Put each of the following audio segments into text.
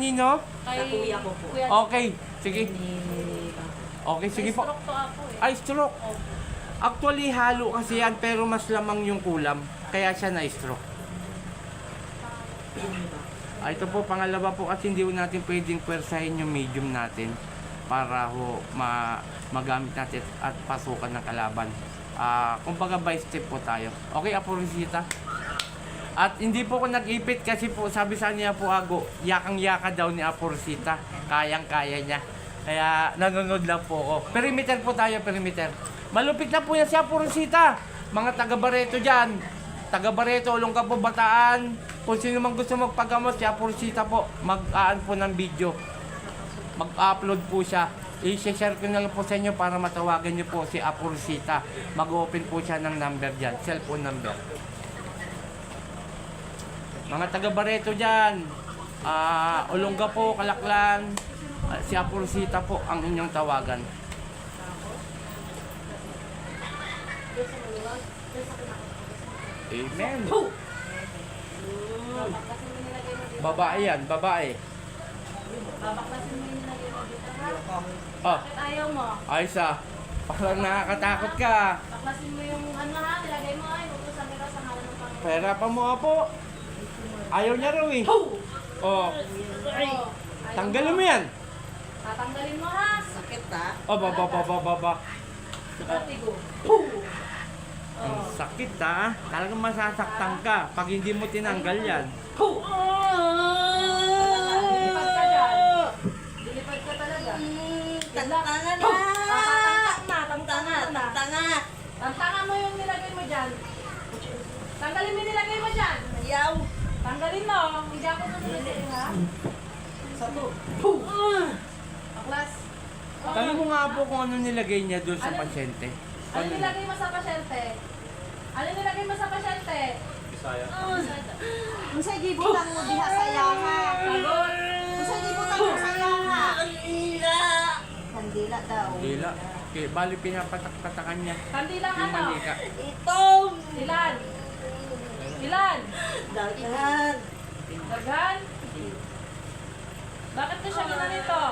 Nino? Kay kuya ko po. Kuya Okay, sige. Okay, sige po. Stroke to ako eh. Ay, stroke. Actually, halo kasi yan, pero mas lamang yung kulam. Kaya siya na-stroke. Ah, ito po, pangalawa po kasi hindi po natin pwedeng pwersahin yung medium natin para ho ma magamit natin at pasukan ng kalaban. Ah, kumbaga by step po tayo. Okay, Aporisita? At hindi po ako nag-ipit kasi po sabi sa niya po Ago, yakang-yaka daw ni Aporisita. Kayang-kaya niya. Kaya nanonood lang po ako. Perimeter po tayo, perimeter. Malupit na po yan si Aporisita. Mga taga-Bareto dyan. Taga-Bareto, Olonggapo, Bataan. Kung sino man gusto magpagamot, si Aporisita po, mag-aan po ng video. Mag-upload po siya. I-share ko na lang po sa inyo para matawagan niyo po si Aporisita. Mag-open po siya ng number dyan, cellphone number. Mga taga Bareto dyan, ah Olongapo, Kalaklan, ah, si Aporisita po ang inyong tawagan. Amen. Babae yan, babae. Babaklasin mo yung nilagay mo dito ha. Oh, ayaw mo? ayos ah. Parang nakakatakot ka. Baklasin mo yung ano ha, nilagay mo ay utusan kita sa ngalan ng. Pera pa mo po. Ayaw niya raw eh. Oh, Oh, tanggalin mo yan. Tatanggalin mo ha. Sakit ha? Oh, baba, baba, baba. Vertigo. Ang sakit ah. Talagang masasaktan ka pag hindi mo tinanggal yan. Dilipad ka dyan. Dilipad ka talaga. Tangtanga na! Na. Tangtanga! Tangtanga mo yung nilagay mo dyan. Tanggalin mo yung nilagay mo dyan. Ayaw! Tanggalin mo. Hindi ako susunod sa'yo ha. Sato! Aklas. Tanong mo nga po kung ano nilagay niya doon sa pasyente. Ano nilagay mo sa pasyente? Ano nilagay mo sa pasyente? Unsay gibutan mo diha sa yaha? Sagot. Unsay gibutan mo sa yaha? Kandila daw. Dila. Okay, bali pinapatak-patakan niya. Kandilang Yung ano? manika. Itong! Ilan? Ilan? Daghan! Dagan? Bakit ka siya ginanito?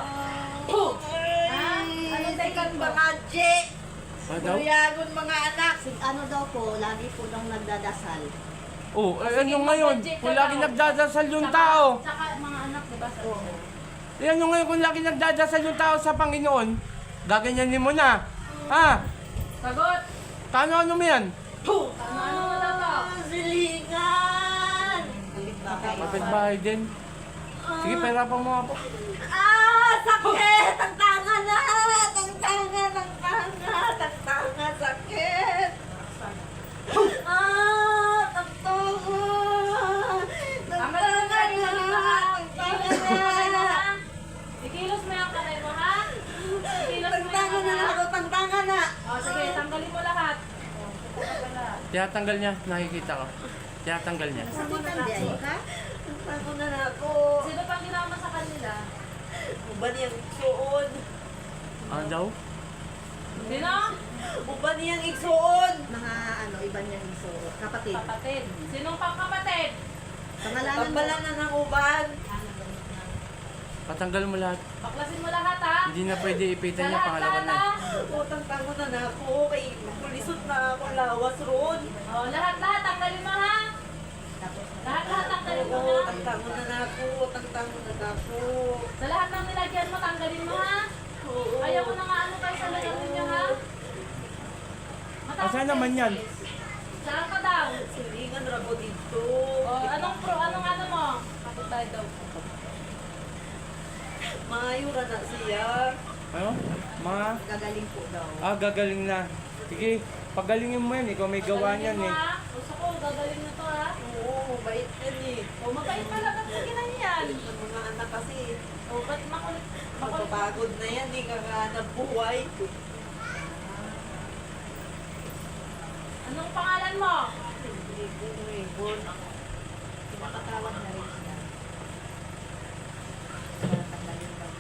Ha? Anong dahilan mo? Mga J! Kuyagon mga anak! Si ano daw po, lagi po nang nagdadasal. Oh, eh, ano ngayon? Kung lagi nagdadasal yung tao. Tsaka mga anak, di ba? Sa Eh, ano ngayon kung lagi nagdadasal yung tao sa Panginoon? Gaganyanin mo na. Ha? Sagot! Kano ano mo yan? Ano, ano mo daw to? Silingan! Kapit bahay din. Sige, pera pa mo ako. Ah! Sakit! Tinatanggal niya, nakikita ko. Tinatanggal niya. Sakitan di ay ka? Tangtanga na na ako! Sino pang ginawa mo sa kanila? Uban niyang igsuon! Ano daw? Sino? Uban niyang igsuon! Mga ano, iba niya iso. Kapatid. Kapatid. Sinong pang kapatid? Pangalanan mo. Tambalan na ng uban! Patanggal mo lahat. Baklasin mo lahat ha? Hindi na pwede ipitan niya pangalawa na. Utang tango na na ako kay pulisot na ako lawas ron. O, lahat lahat, tanggalin mo ha? Lahat lahat, tanggalin mo ha? utang tango na na ako, utang tango na na ako. Sa lahat ng nilagyan mo, tanggalin mo ha? Oo. Ayaw ko na nga ano kayo sa lahat ninyo ha? Matapos Asan naman yan? Saan ka daw? Silingan rabo dito. O, anong pro, anong ano mo? Kapit tayo daw. Maayo ra na siya. Ano? Mga, Gagaling po daw. ah, gagaling na. Sige, pagalingin mo yan. Ikaw may gawa niyan mo, eh. ha? Gusto ko, gagaling na to ha? Oo, bait yan eh. O, mabait pala ba't mo ginanyan? Ang mga anak kasi, O, ba't makulit? Makulit? magpapagod na yan, di kakahanap buhay. Anong pangalan mo? Ribon, ribon. Makatawag na rin siya. Tanggalin daw.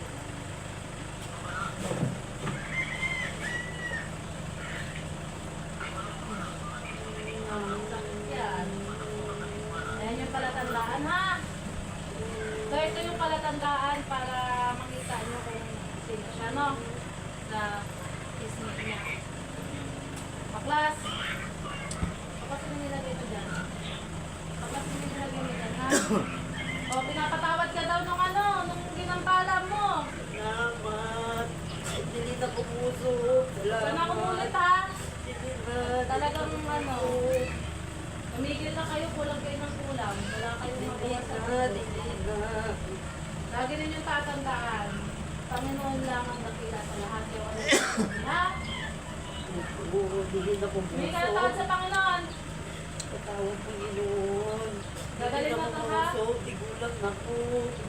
Yan. Ayan yung palatandaan ha. So, ito yung yung palatandaan para makita nyo kung sino siya, no? Na ismate niya. Baklas! Baklas yung nilagay mo dyan. Baklas yung nilagay mo dyan, ha? O, pinapatawad ka daw nung ano, nung ginampala mo. Salamat. Hindi na ko puso. Huwag na kumulit, ha? Talagang ano, tumigil na kayo, kulang kayo ng kulang. Wala kayong magawa sa na. Lagi rin yung tatandaan. Panginoon lang ang nakila sa lahat. Ha? Hindi na ko May puso. kalatawad sa Panginoon. Patawad po Panginoon. Gagaling Hindi na na to, ko ha? Tigulang na po.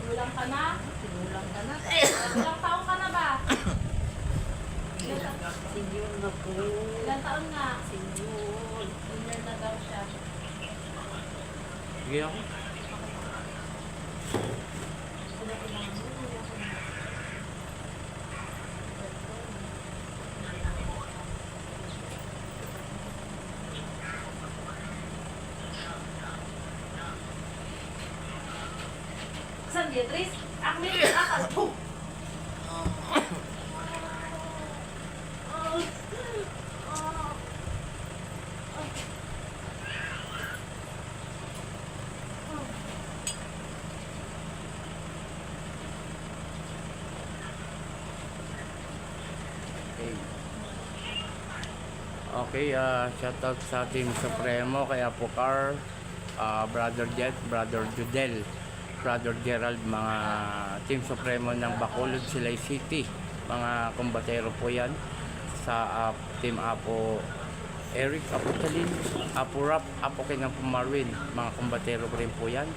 Gulang ka na? Sinulang ka na. Ilang taon ka na ba? Sinyon na po. ilang taon nga? Sinyon. Senior na daw siya. Sige ako. San Beatriz? Akmin, akal po. Okay. Okay, uh, shoutout sa Team Supremo, kay Apocar, uh, Brother Jet, Brother Judel, Brother Gerald, mga Team Supremo ng Bacolod, Silay City. Mga kumbatero po yan sa uh, Team Apo Eric, Apo Talin, Apo Rap, Apo Kinang Marwin. Mga kumbatero ko rin po yan.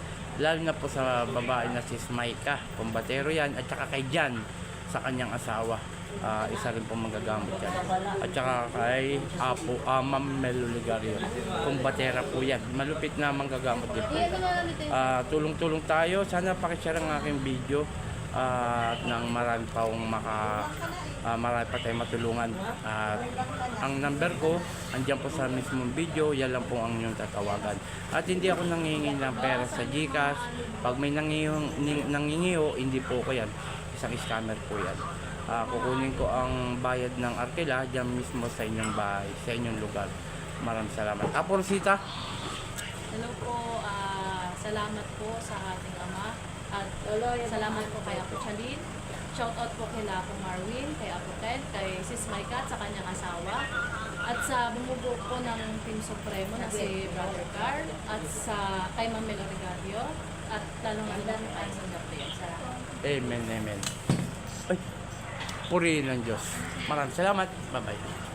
Lalo na po sa babae na si Smaika, kumbatero yan. At saka kay Jan, sa kanyang asawa. Ah, isa rin po magagamit yan. At saka kay Apo, uh, Ma'am Melo Ligario. Kumbatera po yan. Malupit na manggagamot din po. Ah, tulong-tulong tayo. Sana pakishare ang aking video at nang marami pa akong maka ah, marami pa tayong matulungan. At ang number ko, andyan po sa mismong video, yan lang po ang inyong tatawagan. At hindi ako nangingi ng pera sa Gcash. Pag may nangingiho, ning- nangingiho hindi po ko yan. Isang scammer po yan. Ah, kukunin ko ang bayad ng Arkela dyan mismo sa inyong bahay, sa inyong lugar. Maraming salamat. Apo Rosita, Hello po, ah, salamat po sa ating ama at salamat po kay Apo Chalin. Shout out po kay Apo Marwin, kay Apo Ted, kay Sis Maika at sa kanyang asawa. At sa bumubuo po ng Team Supremo na si Brother Carl at sa kay Ma'am Melo Regadio at lalong lalo kay. Salamat. Amen, amen. Ay, purihin ng Diyos. Maraming salamat. Bye-bye.